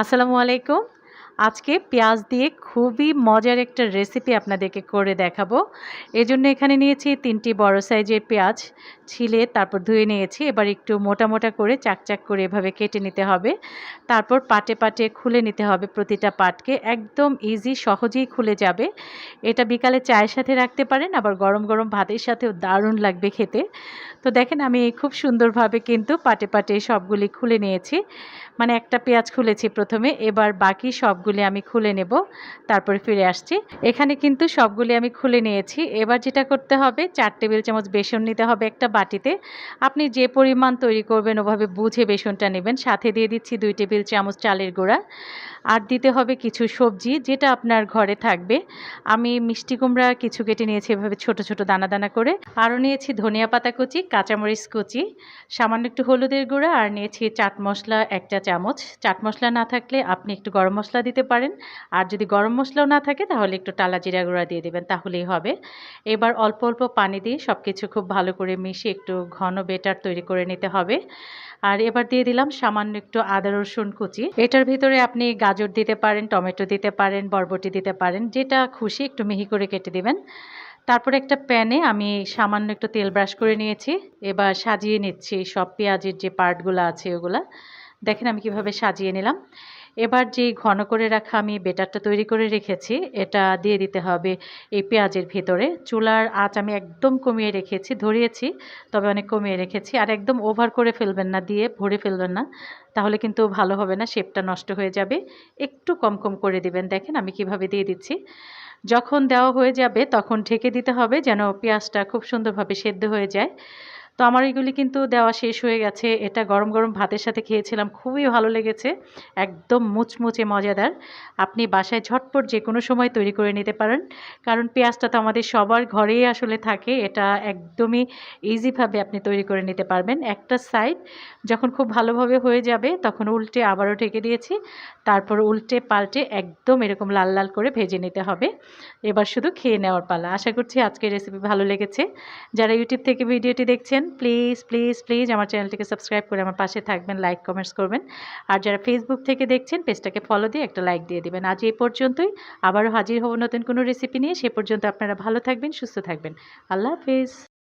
আসসালামু আলাইকুম। আজকে পেঁয়াজ দিয়ে খুবই মজার একটা রেসিপি আপনাদেরকে করে দেখাবো। এজন্য এখানে নিয়েছি তিনটি বড় সাইজের পেঁয়াজ ছিলে, তারপর ধুয়ে নিয়েছি, এবার একটু মোটা মোটা করে চাকচাক করে এভাবে কেটে নিতে হবে। তারপর পাটে পাটে খুলে নিতে হবে প্রতিটা পাটকে। একদম ইজি সহজেই খুলে যাবে। এটা বিকালে চায়ের সাথে রাখতে পারেন, আবার গরম গরম ভাতের সাথেও দারুণ লাগবে খেতে। তো দেখেন আমি খুব সুন্দরভাবে কিন্তু পাটে পাটে সবগুলি খুলে নিয়েছি। মানে একটা পেঁয়াজ খুলেছি প্রথমে, এবার বাকি সবগুলি আমি খুলে নেব, তারপরে ফিরে আসছি। এখানে কিন্তু সবগুলি আমি খুলে নিয়েছি। এবার যেটা করতে হবে, চার টেবিল চামচ বেসন নিতে হবে একটা বাটিতে। আপনি যে পরিমাণ তৈরি করবেন ওভাবে বুঝে বেসনটা নেবেন। সাথে দিয়ে দিচ্ছি দুই টেবিল চামচ চালের গুঁড়া। আর দিতে হবে কিছু সবজি, যেটা আপনার ঘরে থাকবে। আমি মিষ্টি কুমড়া কিছু কেটে নিয়েছি এভাবে ছোট ছোট দানা দানা করে। আরও নিয়েছি ধনিয়া পাতা কুচি কাঁচামরিচ কুচি, সামান্য একটু হলুদের গুঁড়া আর নিয়েছি চাট মশলা একটা চামচ। চাট মশলা না থাকলে আপনি একটু গরম মশলা দিতে পারেন। আর যদি গরম মশলাও না থাকে তাহলে একটু টালা জিরা গুঁড়া দিয়ে দেবেন, তাহলেই হবে। এবার অল্প অল্প পানি দিয়ে সব কিছু খুব ভালো করে মিশিয়ে একটু ঘন বেটার তৈরি করে নিতে হবে। আর এবার দিয়ে দিলাম সামান্য একটু আদা, রসুন কুচি। এটার ভিতরে আপনি গাজর দিতে পারেন, টমেটো দিতে পারেন, বরবটি দিতে পারেন, যেটা খুশি একটু মিহি করে কেটে দিবেন। তারপর একটা প্যানে আমি সামান্য একটু তেল ব্রাশ করে নিয়েছি, এবার সাজিয়ে নিচ্ছি সব পেঁয়াজের যে পার্টগুলো আছে ওগুলা। দেখেন আমি কীভাবে সাজিয়ে নিলাম। এবার যে ঘন করে রাখা আমি বেটারটা তৈরি করে রেখেছি, এটা দিয়ে দিতে হবে এই পেঁয়াজের ভিতরে। চুলার আঁচ আমি একদম কমিয়ে রেখেছি, ধরিয়েছি, তবে অনেক কমিয়ে রেখেছি। আর একদম ওভার করে ফেলবেন না, দিয়ে ভরে ফেলবেন না, তাহলে কিন্তু ভালো হবে না, শেপটা নষ্ট হয়ে যাবে। একটু কম কম করে দিবেন। দেখেন আমি কীভাবে দিয়ে দিচ্ছি। যখন দেওয়া হয়ে যাবে তখন ঢেকে দিতে হবে যেন পেঁয়াজটা খুব সুন্দরভাবে সেদ্ধ হয়ে যায়। তো আমার এগুলি কিন্তু দেওয়া শেষ হয়ে গেছে। এটা গরম গরম ভাতের সাথে খেয়েছিলাম, খুবই ভালো লেগেছে, একদম মুচমুচে মজাদার। আপনি বাসায় ঝটপট যে কোনো সময় তৈরি করে নিতে পারেন, কারণ পেঁয়াজটা তো আমাদের সবার ঘরেই আসলে থাকে, এটা একদমই ইজিভাবে আপনি তৈরি করে নিতে পারবেন। একটা সাইড যখন খুব ভালোভাবে হয়ে যাবে, তখন উল্টে আবারও ঢেকে দিয়েছি, তারপর উল্টে পাল্টে একদম এরকম লাল লাল করে ভেজে নিতে হবে। এবার শুধু খেয়ে নেওয়ার পালা। আশা করছি আজকের রেসিপি ভালো লেগেছে। যারা ইউটিউব থেকে ভিডিওটি দেখছেন প্লিজ প্লিজ প্লিজ আমার চ্যানেলটিকে সাবস্ক্রাইব করে আমার পাশে থাকবেন লাইক কমেন্টস করবেন। আর যারা ফেসবুক থেকে দেখছেন পেজটাকে ফলো দিয়ে একটা লাইক দিয়ে দেবেন। আজ এই পর্যন্তই। আবারও হাজির হব নতুন কোনো রেসিপি নিয়ে। সে পর্যন্ত আপনারা ভালো থাকবেন, সুস্থ থাকবেন। আল্লাহ হাফিজ।